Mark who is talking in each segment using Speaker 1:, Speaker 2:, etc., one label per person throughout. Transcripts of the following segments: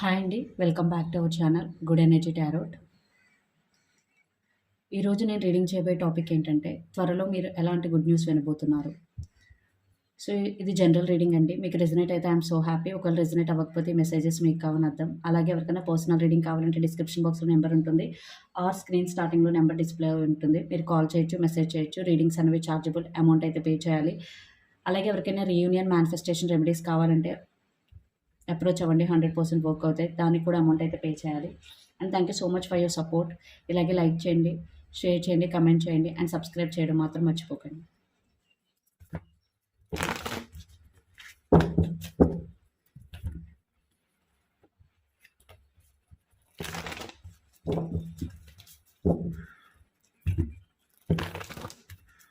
Speaker 1: Hi అండి welcome back to our channel good energy tarot. ఈరోజు నేను రీడింగ్ చేయబోయే టాపిక్ ఏంటంటే త్వరలో మీరు ఎలాంటి గుడ్ న్యూస్ వినబోతున్నారు? సో ఇది జనరల్ రీడింగ్ అండి. మీకు రెజినేట్ అయితే ఐఎమ్ సో హ్యాపీ. ఒకవేళ రెజినేట్ అవ్వకపోతే మెసేజెస్ మీకు కావాలని అర్థం. అలాగే ఎవరికైనా పర్సనల్ రీడింగ్ కావాలంటే డిస్క్రిప్షన్ బాక్స్లో నెంబర్ ఉంటుంది. ఆర్ స్క్రీన్ స్టార్టింగ్లో నెంబర్ డిస్ప్లే ఉంటుంది. మీరు కాల్ చేయొచ్చు మెసేజ్ చేయొచ్చు. రీడింగ్స్ అనేవి ఛార్జబుల్ అమౌంట్ అయితే పే చేయాలి. అలాగే ఎవరికైనా రీయూనియన్ మేనిఫెస్టేషన్ రెమెడీస్ కావాలంటే అప్రోచ్ అవ్వండి హండ్రెడ్ పర్సెంట్ వర్క్ అవుతాయి. దానికి కూడా అమౌంట్ అయితే పే చేయాలి. And thank you so much for your support. ఇలాగే లైక్ చేయండి షేర్ చేయండి కమెంట్ చేయండి అండ్ సబ్స్క్రైబ్ చేయడం మాత్రం మర్చిపోకండి.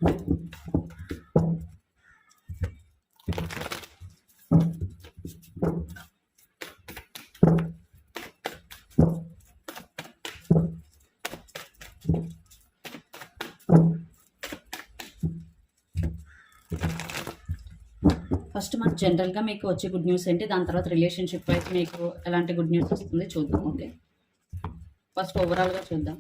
Speaker 1: ఫస్ట్ మనకు జనరల్గా మీకు వచ్చే గుడ్ న్యూస్ ఏంటి? దాని తర్వాత రిలేషన్షిప్ వైజ్ మీకు ఎలాంటి గుడ్ న్యూస్ వస్తుంది చూద్దాం ఓకే? ఫస్ట్ ఓవరాల్గా చూద్దాం.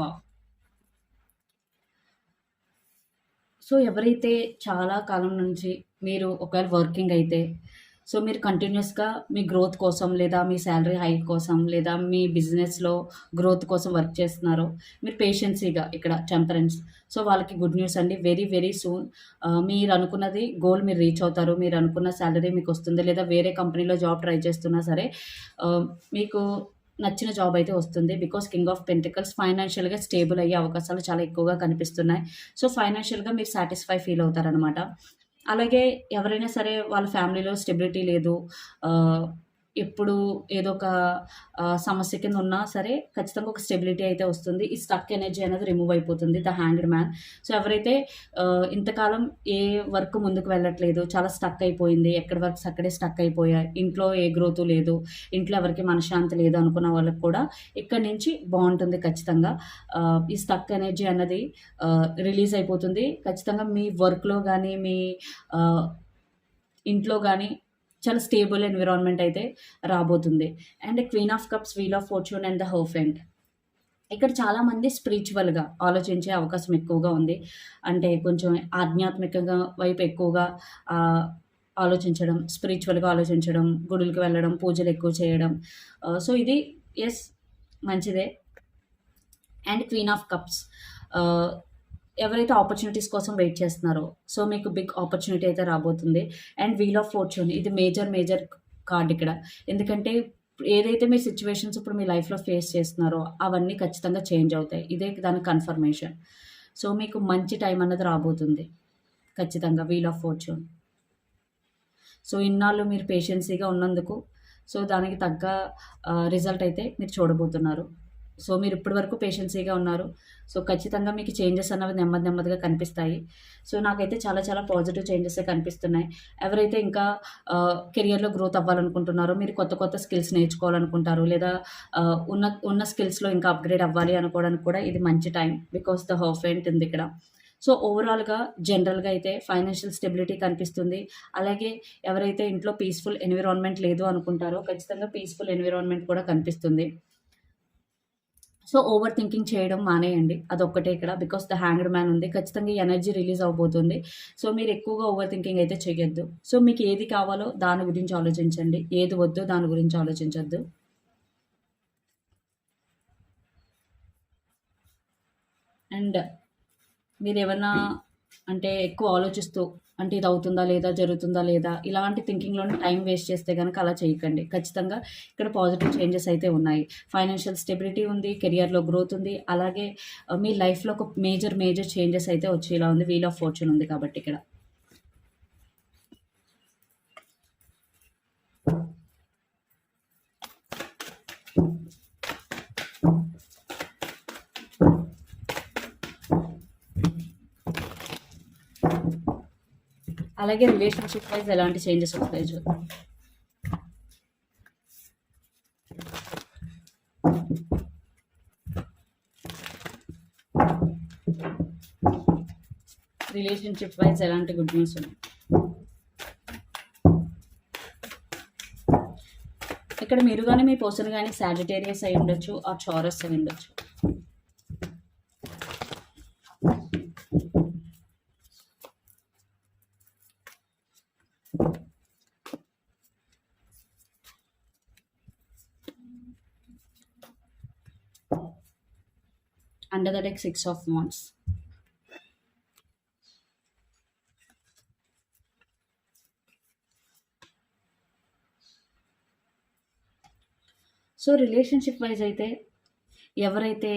Speaker 1: వావ్ సో ఎవరైతే చాలా కాలం నుంచి మీరు ఒకవేళ వర్కింగ్ అయితే సో మీరు కంటిన్యూస్గా మీ గ్రోత్ కోసం లేదా మీ శాలరీ హైక్ కోసం లేదా మీ బిజినెస్లో గ్రోత్ కోసం వర్క్ చేస్తున్నారో మీరు పేషెన్సీగా ఇక్కడ టెంపరెన్స్ సో వాళ్ళకి గుడ్ న్యూస్ అండి. వెరీ వెరీ సూన్ మీరు అనుకున్నది గోల్ మీరు రీచ్ అవుతారు. మీరు అనుకున్న శాలరీ మీకు వస్తుంది. లేదా వేరే కంపెనీలో జాబ్ ట్రై చేస్తున్నా సరే మీకు నచ్చిన జాబ్ అయితే వస్తుంది. బికాస్ కింగ్ ఆఫ్ పెంటికల్స్ ఫైనాన్షియల్గా స్టేబుల్ అయ్యే అవకాశాలు చాలా ఎక్కువగా కనిపిస్తున్నాయి. సో ఫైనాన్షియల్గా మీరు సాటిస్ఫై ఫీల్ అవుతారనమాట అలాగే ఎవరైనా సరే వాళ్ళ ఫ్యామిలీలో స్టెబిలిటీ లేదు. ఎప్పుడు ఏదో ఒక సమస్య కింద ఉన్నా సరే ఖచ్చితంగా ఒక స్టెబిలిటీ అయితే వస్తుంది. ఈ స్టక్ ఎనర్జీ అనేది రిమూవ్ అయిపోతుంది ద హ్యాంగ్డ్ మ్యాన్. సో ఎవరైతే ఇంతకాలం ఏ వర్క్ ముందుకు వెళ్ళట్లేదు చాలా స్టక్ అయిపోయింది ఎక్కడ వర్క్స్ అక్కడే స్టక్ అయిపోయాయి ఇంట్లో ఏ గ్రోత్ లేదు ఇంట్లో ఎవరికి మనశ్శాంతి లేదు అనుకున్న వాళ్ళకి కూడా ఇక్కడ నుంచి బాగుంటుంది ఖచ్చితంగా. ఈ స్టక్ ఎనర్జీ అన్నది రిలీజ్ అయిపోతుంది. ఖచ్చితంగా మీ వర్క్లో కానీ మీ ఇంట్లో కానీ చాలా స్టేబుల్ ఎన్విరాన్మెంట్ అయితే రాబోతుంది. And queen of cups wheel of fortune and the hierophant ఇక్కడ చాలామంది స్పిరిచువల్గా ఆలోచించే అవకాశం ఎక్కువగా ఉంది. అంటే కొంచెం ఆధ్యాత్మికంగా వైపు ఎక్కువగా ఆలోచించడం స్పిరిచువల్గా ఆలోచించడం గుడులకు వెళ్ళడం పూజలు ఎక్కువ చేయడం. సో ఇది ఎస్ మంచిదే. అండ్ క్వీన్ ఆఫ్ కప్స్ ఎవరైతే ఆపర్చునిటీస్ కోసం వెయిట్ చేస్తున్నారో సో మీకు బిగ్ ఆపర్చునిటీ అయితే రాబోతుంది. అండ్ వీల్ ఆఫ్ ఫార్చ్యూన్ ఇది మేజర్ మేజర్ కార్డ్ ఇక్కడ. ఎందుకంటే ఏదైతే మీ సిచ్యువేషన్స్ ఇప్పుడు మీ లైఫ్లో ఫేస్ చేస్తున్నారో అవన్నీ ఖచ్చితంగా చేంజ్ అవుతాయి. ఇదే దాని కన్ఫర్మేషన్ సో మీకు మంచి టైం అన్నది రాబోతుంది. ఖచ్చితంగా వీల్ ఆఫ్ ఫార్చ్యూన్ సో ఇన్నాళ్ళు మీరు పేషెన్సీగా ఉన్నందుకు సో దానికి తగ్గ రిజల్ట్ అయితే మీరు చూడబోతున్నారు. సో మీరు ఇప్పటి వరకు పేషెన్సీగా ఉన్నారు. సో ఖచ్చితంగా మీకు చేంజెస్ అన్నవి నెమ్మది నెమ్మదిగా కనిపిస్తాయి. సో నాకైతే చాలా చాలా పాజిటివ్ చేంజెస్ కనిపిస్తున్నాయి. ఎవరైతే ఇంకా కెరియర్లో గ్రోత్ అవ్వాలనుకుంటున్నారో మీరు కొత్త కొత్త స్కిల్స్ నేర్చుకోవాలనుకుంటారు. లేదా ఉన్న ఉన్న స్కిల్స్లో ఇంకా అప్గ్రేడ్ అవ్వాలి అనుకోవడానికి కూడా ఇది మంచి టైం బికాస్ ద హర్ఫెంట్ ఉంది ఇక్కడ. సో ఓవరాల్గా జనరల్గా అయితే ఫైనాన్షియల్ స్టెబిలిటీ కనిపిస్తుంది. అలాగే ఎవరైతే ఇంట్లో పీస్ఫుల్ ఎన్విరాన్మెంట్ లేదు అనుకుంటారో ఖచ్చితంగా పీస్ఫుల్ ఎన్విరాన్మెంట్ కూడా కనిపిస్తుంది. సో ఓవర్ థింకింగ్ చేయడం మానేయండి. అదొక్కటే ఇక్కడ. బికాస్ ద హ్యాంగ్డ్ మ్యాన్ ఉంది. ఖచ్చితంగా ఈ ఎనర్జీ రిలీజ్ అవబోతుంది. సో మీరు ఎక్కువగా ఓవర్ థింకింగ్ అయితే చేయొద్దు సో మీకు ఏది కావాలో దాని గురించి ఆలోచించండి. ఏది వద్దో దాని గురించి ఆలోచించొద్దు. అండ్ మీరు ఏమన్నా అంటే ఎక్కువ ఆలోచిస్తూ అంటే ఇది అవుతుందా లేదా జరుగుతుందా లేదా ఇలాంటి థింకింగ్లోనే టైం వేస్ట్ చేస్తే కనుక అలా చేయకండి. ఖచ్చితంగా ఇక్కడ పాజిటివ్ చేంజెస్ అయితే ఉన్నాయి. ఫైనాన్షియల్ స్టెబిలిటీ ఉంది కెరియర్లో గ్రోత్ ఉంది అలాగే మీ లైఫ్లో ఒక మేజర్ మేజర్ చేంజెస్ అయితే వచ్చేలా ఉంది. వీల్ ఆఫ్ ఫార్చ్యూన్ ఉంది కాబట్టి ఇక్కడ. అలాగే రిలేషన్షిప్ వైజ్ ఎలాంటి చేంజెస్ వస్తాయి చూద్దాం. రిలేషన్షిప్ వైజ్ ఎలాంటి గుడ్ న్యూస్ ఉన్నాయి? ఇక్కడ మీరు కానీ మీ పర్సన్ కానీ సాజిటేరియస్ అయి ఉండొచ్చు ఆ చారస్ అయి ఉండొచ్చు. Under deck six of wands. So relationship wise అయితే ఎవరైతే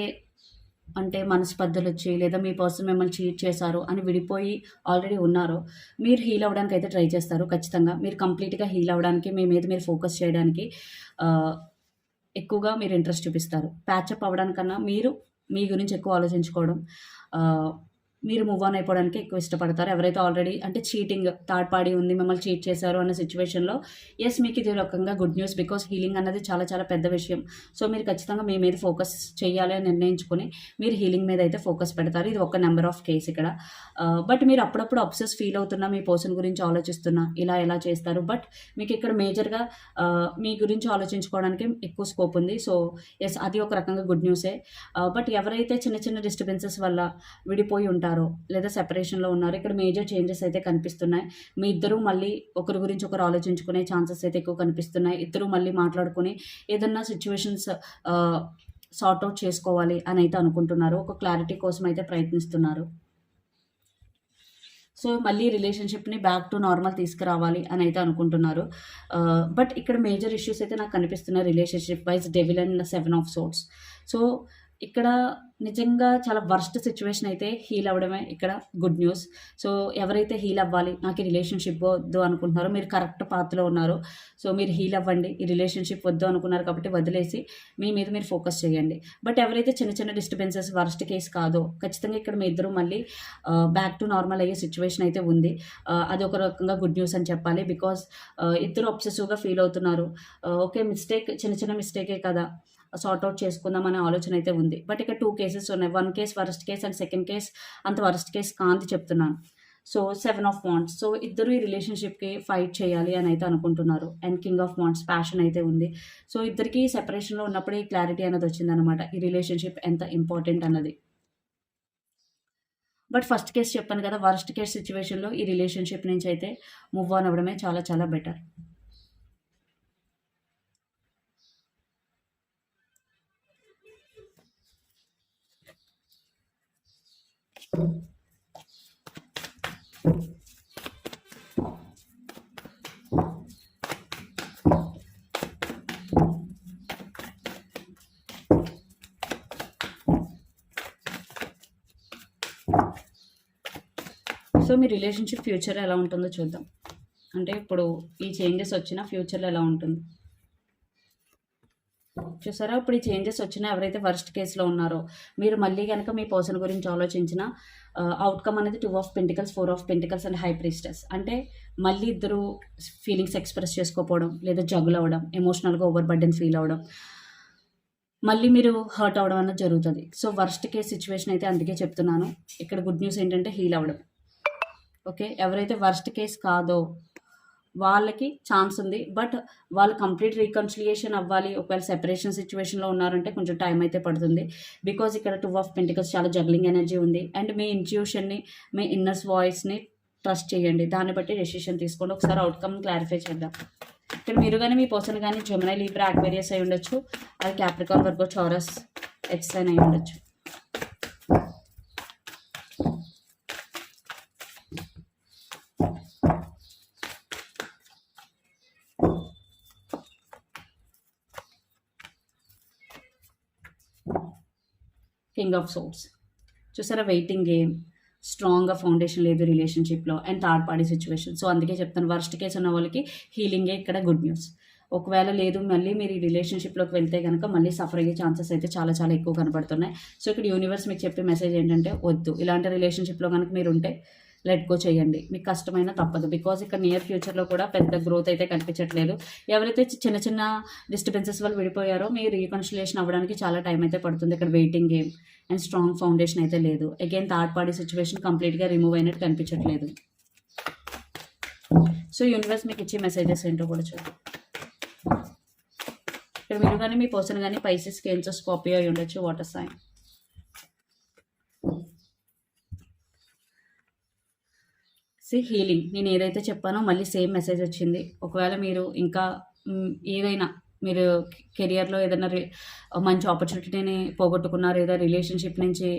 Speaker 1: అంటే మనస్పర్ధలు వచ్చి లేదా మీ పర్సన్ మిమ్మల్ని చీట్ చేశారు అని విడిపోయి ఆల్రెడీ ఉన్నారో మీరు హీల్ అవ్వడానికి అయితే ట్రై చేస్తారు ఖచ్చితంగా. మీరు కంప్లీట్గా హీల్ అవ్వడానికి మీ మీద మీరు ఫోకస్ చేయడానికి uh, ఎక్కువగా మీరు ఇంట్రెస్ట్ చూపిస్తారు. ప్యాచప్ అవ్వడానికన్నా మీరు మీ గురించి ఎక్కువ ఆలోచించుకోవడం మీరు మూవ్ ఆన్ అయిపోవడానికి ఎక్కువ ఇష్టపడతారు. ఎవరైతే ఆల్రెడీ అంటే చీటింగ్ థర్డ్ పార్టీ ఉంది మిమ్మల్ని చీట్ చేశారు అన్న సిచ్యువేషన్లో ఎస్ మీకు ఇది రకంగా గుడ్ న్యూస్ బికాస్ హీలింగ్ అన్నది చాలా చాలా పెద్ద విషయం. సో మీరు ఖచ్చితంగా మీ మీద ఫోకస్ చేయాలి అని నిర్ణయించుకొని మీరు హీలింగ్ మీద అయితే ఫోకస్ పెడతారు. ఇది ఒక నెంబర్ ఆఫ్ కేస్ ఇక్కడ. Uh, బట్ మీరు అప్పుడప్పుడు అప్సెస్ ఫీల్ అవుతున్నా మీ పర్సన్ గురించి ఆలోచిస్తున్నా ఇలా ఎలా చేస్తారు. బట్ మీకు ఇక్కడ మేజర్గా uh, మీ గురించి ఆలోచించుకోవడానికి ఎక్కువ స్కోప్ ఉంది. సో ఎస్ అది ఒక రకంగా గుడ్ న్యూసే బట్ ఎవరైతే చిన్న చిన్న డిస్టర్బెన్సెస్ వల్ల విడిపోయి ఉంటారో లేదా సెపరేషన్లో ఉన్నారో ఇక్కడ మేజర్ చేంజెస్ అయితే కనిపిస్తున్నాయి. మీ ఇద్దరు మళ్ళీ ఒకరి గురించి ఒకరు ఆలోచించుకునే ఛాన్సెస్ అయితే ఎక్కువ కనిపిస్తున్నాయి. ఇద్దరు మళ్ళీ మాట్లాడుకుని ఏదన్నా సిచ్యువేషన్స్ సార్ట్ అవుట్ చేసుకోవాలి అని అయితే అనుకుంటున్నారు. ఒక క్లారిటీ కోసం అయితే ప్రయత్నిస్తున్నారు. సో మళ్ళీ రిలేషన్షిప్ని బ్యాక్ టు నార్మల్ తీసుకురావాలి అని అయితే అనుకుంటున్నారు. బట్ ఇక్కడ మేజర్ ఇష్యూస్ అయితే నాకు కనిపిస్తున్నాయి relationship wise devil and seven of swords so ఇక్కడ నిజంగా చాలా వర్స్ట్ సిచ్యువేషన్ అయితే హీల్ అవ్వడమే ఇక్కడ గుడ్ న్యూస్ సో ఎవరైతే హీల్ అవ్వాలి నాకు ఈ రిలేషన్షిప్ వద్దు అనుకుంటున్నారో మీరు కరెక్ట్ పాత్రలో ఉన్నారు. సో మీరు హీల్ అవ్వండి. ఈ రిలేషన్షిప్ వద్దు అనుకున్నారు కాబట్టి వదిలేసి మీ మీద మీరు ఫోకస్ చేయండి. బట్ ఎవరైతే చిన్న చిన్న డిస్టర్బెన్సెస్ వర్స్ట్ కేస్ కాదో ఖచ్చితంగా ఇక్కడ మీ ఇద్దరు మళ్ళీ బ్యాక్ టు నార్మల్ అయ్యే సిచ్యువేషన్ అయితే ఉంది. అది ఒక రకంగా గుడ్ న్యూస్ అని చెప్పాలి. బికాస్ ఇద్దరు అబ్సెసివ్గా ఫీల్ అవుతున్నారు. ఓకే మిస్టేక్ చిన్న చిన్న మిస్టేకే కదా. సార్ట్ అవుట్ చేసుకుందాం అనే ఆలోచన అయితే ఉంది. బట్ ఇక టూ కేసెస్ ఉన్నాయి. One case worst case and second case అంత వరస్ట్ కేస్ కాంతి చెప్తున్నాను. So seven of wands so ఇద్దరు ఈ రిలేషన్షిప్కి ఫైట్ చేయాలి అని అయితే అనుకుంటున్నారు. And king of wands passion అయితే ఉంది. సో ఇద్దరికి సెపరేషన్లో ఉన్నప్పుడే ఈ క్లారిటీ అనేది వచ్చిందనమాట ఈ రిలేషన్షిప్ ఎంత ఇంపార్టెంట్ అన్నది. బట్ ఫస్ట్ కేస్ చెప్పాను కదా వరస్ట్ కేస్ సిచ్యువేషన్లో ఈ రిలేషన్షిప్ నుంచి అయితే మూవ్ ఆన్ అవ్వడమే చాలా చాలా బెటర్ సో మీ రిలేషన్షిప్ ఫ్యూచర్ ఎలా ఉంటుందో చూద్దాం. అంటే ఇప్పుడు ఈ చేంజెస్ వచ్చినా ఫ్యూచర్లో ఎలా ఉంటుంది? చూసారా? ఇప్పుడు ఈ చేంజెస్ వచ్చినా ఎవరైతే వర్స్ట్ కేసులో ఉన్నారో మీరు మళ్ళీ కనుక మీ పర్సన్ గురించి ఆలోచించిన అవుట్కమ్ అనేది two of pentacles four of pentacles and high priestess అంటే మళ్ళీ ఇద్దరు ఫీలింగ్స్ ఎక్స్ప్రెస్ చేసుకోపోవడం లేదా జగులు అవ్వడం ఎమోషనల్గా ఓవర్ బర్డెన్ ఫీల్ అవ్వడం మళ్ళీ మీరు హర్ట్ అవ్వడం అన్నది జరుగుతుంది. సో వర్స్ట్ కేస్ సిచ్యువేషన్ అయితే అందుకే చెప్తున్నాను. ఇక్కడ గుడ్ న్యూస్ ఏంటంటే హీల్ అవ్వడం. ఓకే ఎవరైతే వర్స్ట్ కేస్ కాదో వాళ్ళకి ఛాన్స్ ఉంది. బట్ వాళ్ళు కంప్లీట్ రీకన్సిలియేషన్ అవ్వాలి. ఒకవేళ సెపరేషన్ సిచ్యువేషన్లో ఉన్నారంటే కొంచెం టైం అయితే పడుతుంది. బికాజ్ ఇక్కడ టూ ఆఫ్ పెంటికల్స్ చాలా జగ్లింగ్ ఎనర్జీ ఉంది. అండ్ మీ ఇంట్యూషన్ని మీ ఇన్నర్స్ వాయిస్ని ట్రస్ట్ చేయండి. దాన్ని బట్టి డెసిషన్ తీసుకోండి. ఒకసారి అవుట్కమ్ క్లారిఫై చేద్దాం. ఇక్కడ మీరు కానీ మీ పర్సన్ కానీ జమునై లీబ్రా అక్వేరియస్ అయి ఉండొచ్చు. అది క్యాప్రికాన్ వర్గో చౌరస్ ఎక్స్ అయి ఉండొచ్చు. కింగ్ ఆఫ్ సోర్స్ చూసారా? వెయిటింగ్ గేమ్ స్ట్రాంగ్గా ఫౌండేషన్ లేదు రిలేషన్షిప్లో and third party situation so అందుకే చెప్తాను వర్స్ట్ కేసు ఉన్న వాళ్ళకి హీలింగే ఇక్కడ గుడ్ న్యూస్ ఒకవేళ లేదు మళ్ళీ మీరు ఈ రిలేషన్షిప్లోకి వెళ్తే కనుక మళ్ళీ సఫర్ అయ్యే ఛాన్సెస్ అయితే చాలా చాలా ఎక్కువ కనబడుతున్నాయి సో ఇక్కడ యూనివర్స్ మీకు చెప్పే మెసేజ్ ఏంటంటే వద్దు. ఇలాంటి రిలేషన్షిప్లో కనుక మీరు ఉంటే లెట్ గో చేయండి. మీకు కష్టమైన తప్పదు. బికాజ్ ఇక్కడ నియర్ ఫ్యూచర్లో కూడా పెద్ద గ్రోత్ అయితే కనిపించట్లేదు. ఎవరైతే చిన్న చిన్న డిస్టర్బెన్సెస్ వల్ల విడిపోయారో మీ రీకన్సిలేషన్ అవ్వడానికి చాలా టైం అయితే పడుతుంది. ఇక్కడ waiting game and strong foundation అయితే లేదు. అగైన్ థర్డ్ పార్టీ సిచ్యువేషన్ కంప్లీట్గా రిమూవ్ అయినట్టు కనిపించట్లేదు. సో యూనివర్స్ మీకు ఇచ్చే మెసేజెస్ ఏంటో కూడా చూడండి ఇక్కడ మీరు కానీ మీ పర్సన్ కానీ పైసెస్ కేన్సర్ స్కాపియో అయి ఉండొచ్చు వాటర్ సైన్ సి హీలింగ్ నేను ఏదైతే చెప్పానో మళ్ళీ సేమ్ మెసేజ్ వచ్చింది. ఒకవేళ మీరు ఇంకా ఏదైనా మీరు కెరియర్లో ఏదైనా రి- మంచి ఆపర్చునిటీని పోగొట్టుకున్నారు ఏదైనా రిలేషన్షిప్ నుంచి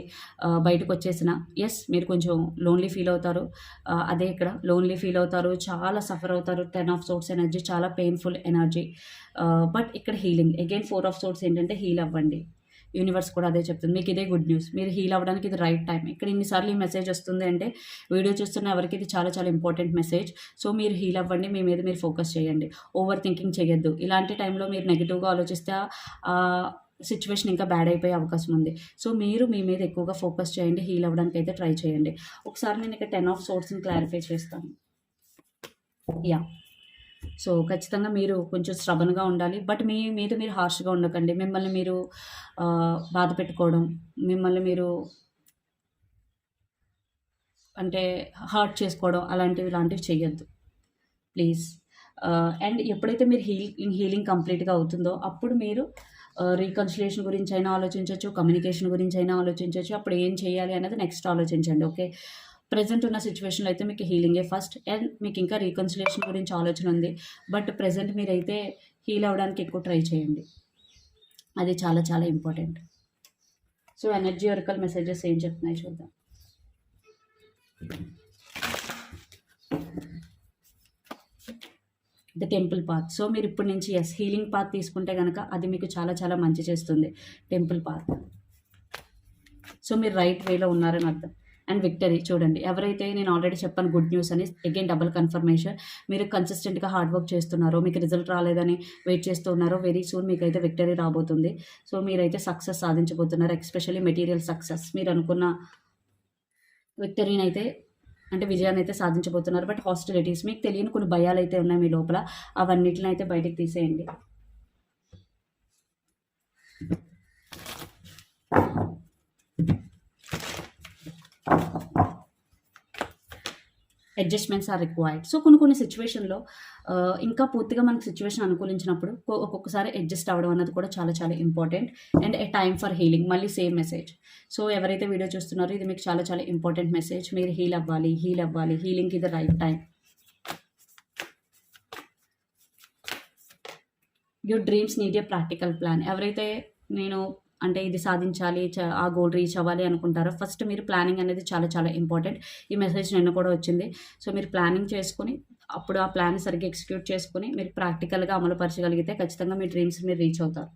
Speaker 1: బయటకు వచ్చేసిన ఎస్ మీరు కొంచెం లోన్లీ ఫీల్ అవుతారు. అదే ఇక్కడ లోన్లీ ఫీల్ అవుతారు చాలా సఫర్ అవుతారు. టెన్ ఆఫ్ సోర్స్ ఎనర్జీ చాలా పెయిన్ఫుల్ ఎనర్జీ బట్ ఇక్కడ healing again four of swords ఏంటంటే హీల్ అవ్వండి. యూనివర్స్ కూడా అదే చెప్తుంది. మీకు ఇదే గుడ్ న్యూస్ మీరు హీల్ అవ్వడానికి ఇది రైట్ టైం ఇక్కడ ఇన్నిసార్లు ఈ మెసేజ్ వస్తుంది అంటే వీడియో చూస్తున్న ఎవరికి ఇది చాలా చాలా ఇంపార్టెంట్ మెసేజ్ సో మీరు హీల్ అవ్వండి. మీ మీద మీరు ఫోకస్ చేయండి. ఓవర్ థింకింగ్ చేయొద్దు. ఇలాంటి టైంలో మీరు నెగిటివ్గా ఆలోచిస్తే సిచ్యువేషన్ ఇంకా బ్యాడ్ అయిపోయే అవకాశం ఉంది. సో మీరు మీ మీద ఎక్కువగా ఫోకస్ చేయండి. హీల్ అవ్వడానికి అయితే ట్రై చేయండి. ఒకసారి నేను ఇక్కడ టెన్ ఆఫ్ సోర్స్ని క్లారిఫై చేస్తాను. యా సో ఖచ్చితంగా మీరు కొంచెం శ్రవణగా ఉండాలి. బట్ మీ మీద మీరు హార్ష్గా ఉండకండి. మిమ్మల్ని మీరు బాధ పెట్టుకోవడం మిమ్మల్ని మీరు అంటే హార్ట్ చేసుకోవడం అలాంటివి లాంటివి చేయొద్దు ప్లీజ్. అండ్ ఎప్పుడైతే మీరు హీల్ హీలింగ్ కంప్లీట్గా అవుతుందో అప్పుడు మీరు రీకన్సిలేషన్ గురించి అయినా ఆలోచించవచ్చు కమ్యూనికేషన్ గురించి అయినా ఆలోచించవచ్చు అప్పుడు ఏం చేయాలి అనేది నెక్స్ట్ ఆలోచించండి. ఓకే? ప్రజెంట్ ఉన్న సిచ్యువేషన్లో అయితే మీకు హీలింగే ఫస్ట్ అండ్ మీకు ఇంకా రీకన్సిలేషన్ గురించి ఆలోచన ఉంది. బట్ ప్రజెంట్ మీరైతే హీల్ అవ్వడానికి ఎక్కువ ట్రై చేయండి. అది చాలా చాలా important so energy oracle messages ఏం చెప్తున్నాయి చూద్దాం. ద టెంపుల్ పాత్ సో మీరు ఇప్పటి నుంచి ఎస్ హీలింగ్ పాత్ తీసుకుంటే కనుక అది మీకు చాలా చాలా మంచి చేస్తుంది. టెంపుల్ పాత్ సో మీరు రైట్ వేలో ఉన్నారని అర్థం. And victory. చూడండి ఎవరైతే నేను ఆల్రెడీ చెప్పాను గుడ్ న్యూస్ అని అగైన్ డబుల్ కన్ఫర్మేషన్ మీరు కన్సిస్టెంట్గా హార్డ్ వర్క్ చేస్తున్నారో మీకు రిజల్ట్ రాలేదని వెయిట్ చేస్తున్నారో వెరీ సూన్ మీకు అయితే విక్టరీ రాబోతుంది. సో మీరైతే సక్సెస్ సాధించబోతున్నారు ఎస్పెషల్లీ మెటీరియల్ సక్సెస్ మీరు అనుకున్న విక్టరీని అయితే అంటే విజయాన్ని అయితే సాధించబోతున్నారు బట్ హాస్టిలిటీస్ మీకు తెలియని కొన్ని భయాలు అయితే ఉన్నాయి మీ లోపల అవన్నిటిని అయితే బయటకు తీసేయండి. అడ్జస్ట్మెంట్స్ ఆర్ రిక్వైర్డ్ సో కొన్ని కొన్ని సిచ్యువేషన్లో ఇంకా పూర్తిగా మనకు సిచ్యువేషన్ అనుకూలించినప్పుడు ఒక్కొక్కసారి అడ్జస్ట్ అవ్వడం అన్నది కూడా చాలా చాలా important and a time for healing మళ్ళీ సేమ్ మెసేజ్ సో ఎవరైతే వీడియో చూస్తున్నారో ఇది మీకు చాలా చాలా ఇంపార్టెంట్ మెసేజ్ మీరు హీల్ అవ్వాలి హీల్ అవ్వాలి. హీలింగ్ ఇది right time your dreams need a practical plan ఎవరైతే నేను అంటే ఇది సాధించాలి ఆ గోల్ రీచ్ అవ్వాలి అనుకుంటారో ఫస్ట్ మీరు ప్లానింగ్ అనేది చాలా చాలా ఇంపార్టెంట్ ఈ మెసేజ్ నిన్న కూడా వచ్చింది. సో మీరు ప్లానింగ్ చేసుకుని అప్పుడు ఆ ప్లాన్ సరిగ్గా ఎగ్జిక్యూట్ చేసుకుని మీరు ప్రాక్టికల్గా అమలుపరచగలిగితే ఖచ్చితంగా మీ డ్రీమ్స్ మీరు రీచ్ అవుతారు.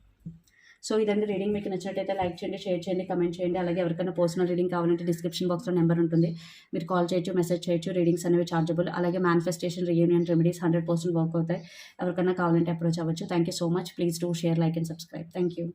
Speaker 1: సో ఇదండి రీడింగ్ మీకు నచ్చినట్టయితే లైక్ చేయండి షేర్ చేయండి కమెంట్ చేయండి. అలాగే ఎవరికైనా పర్సనల్ రీడింగ్ కావాలంటే డిస్క్రిప్షన్ బాక్స్లో నెంబర్ ఉంటుంది. మీరు కాల్ చేయొచ్చు మెసేజ్ చేయొచ్చు. రీడింగ్స్ అనేవి చార్జబుల్ అలాగే manifestation reunion remedies hundred percent work అవుతాయి. ఎవరికైనా కావాలంటే అప్రోచ్ అవ్వచ్చు. Thank you so much please do share like and subscribe thank you